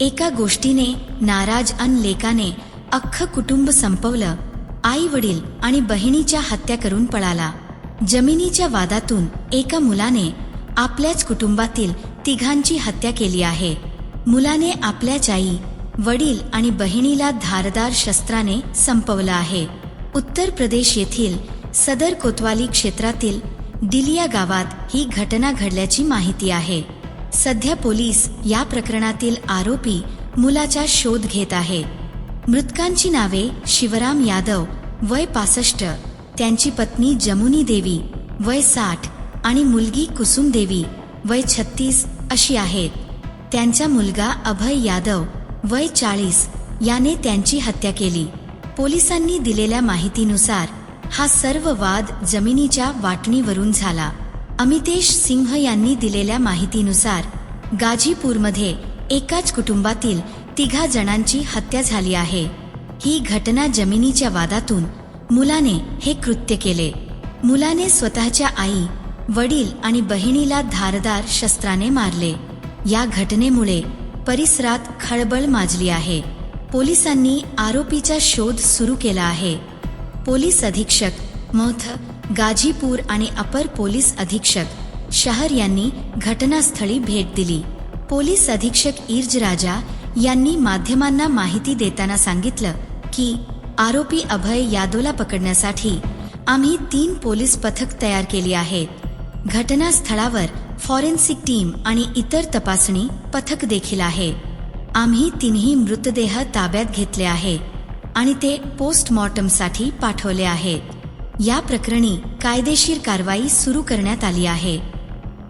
एका गोष्टीने नाराज अन लेकाने अख्खं कुटुंब संपवलं. आई वडील आणि बहिणीच्या हत्या करून पळाला. जमिनीच्या वादातून एका मुलाने आपल्याच कुटुंबातील तिघांची हत्या केली आहे. मुलाने आपल्याच आई वडील आणि बहिणीला धारदार शस्त्राने संपवलं आहे. उत्तर प्रदेश येथील सदर कोतवाली क्षेत्रातील दिलिया गावात ही घटना घडल्याची माहिती आहे. सध्या पोलीस या प्रकरणातील आरोपी मुलाचा शोध घेत आहेत मृतकांची नावे शिवराम यादव वय पासष्ट त्यांची पत्नी जमुनी देवी वय साठ आणि मुलगी कुसुम देवी वय छत्तीस अशी आहेत. त्यांचा मुलगा अभय यादव वय चाळीस याने त्यांची हत्या केली. पोलिसांनी दिलेल्या माहितीनुसार हा सर्व वाद जमिनीच्या वाटणीवरून झाला. अमितेश सिंह यांनी दिलेल्या माहितीनुसार गाझीपूरमध्ये एकाच कुटुंबातील तिघा जणांची हत्या झाली आहे. ही घटना जमिनीच्या वादातून मुलाने हे कृत्य केले. मुलाने स्वतःच्या आई वडील आणि बहिणीला धारदार शस्त्राने मारले. या घटनेमुळे परिसरात खळबळ माजली आहे. पोलिसांनी आरोपीचा शोध सुरू केला आहे. पोलीस अधीक्षक मथ गाझीपूर आणि अपर पोलीस अधीक्षक शहर यांनी घटनास्थळी भेट दिली. पोलीस अधीक्षक इर्ज राजा यांनी माध्यमांना माहिती देताना सांगितलं की आरोपी अभय यादवला पकडण्यासाठी आम्ही तीन पोलीस पथक तयार केली आहेत. घटनास्थळावर फॉरेन्सिक टीम आणि इतर तपासणी पथक देखील आहे. आम्ही तिन्ही मृतदेह ताब्यात घेतले आहे आणि ते पोस्टमॉर्टमसाठी पाठवले आहेत. या प्रकरणी कायदेशीर कारवाई सुरू करण्यात आली आहे.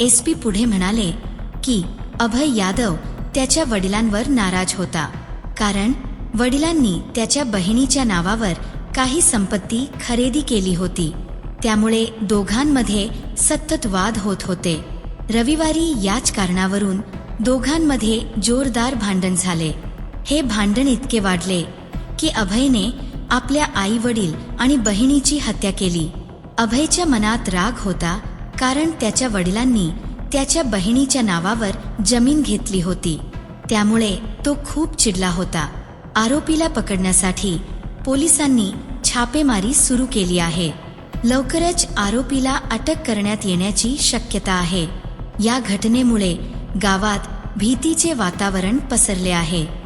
एस पी पुढे म्हणाले की अभय यादव त्याच्या वडिलांवर नाराज होता. कारण वडिलांनी त्याच्या बहिणीच्या नावावर काही संपत्ती खरेदी केली होती. त्यामुळे दोघांमध्ये सतत वाद होत होते. रविवारी याच कारणावरून दोघांमध्ये जोरदार भांडण झाले. हे भांडण इतके वाढले की अभयने आपल्या आई वडील आणि बहिणीची हत्या केली. अभयच्या मनात राग होता कारण त्याच्या वडिलांनी त्याच्या बहिणीच्या नावावर जमीन घेतली होती. त्यामुळे तो खूप चिडला होता. आरोपीला पकडण्यासाठी पोलिसांनी छापेमारी सुरू केली आहे. लवकरच आरोपीला अटक करण्यात येण्याची शक्यता आहे. या घटनेमुळे गावात भीतीचे वातावरण पसरले आहे.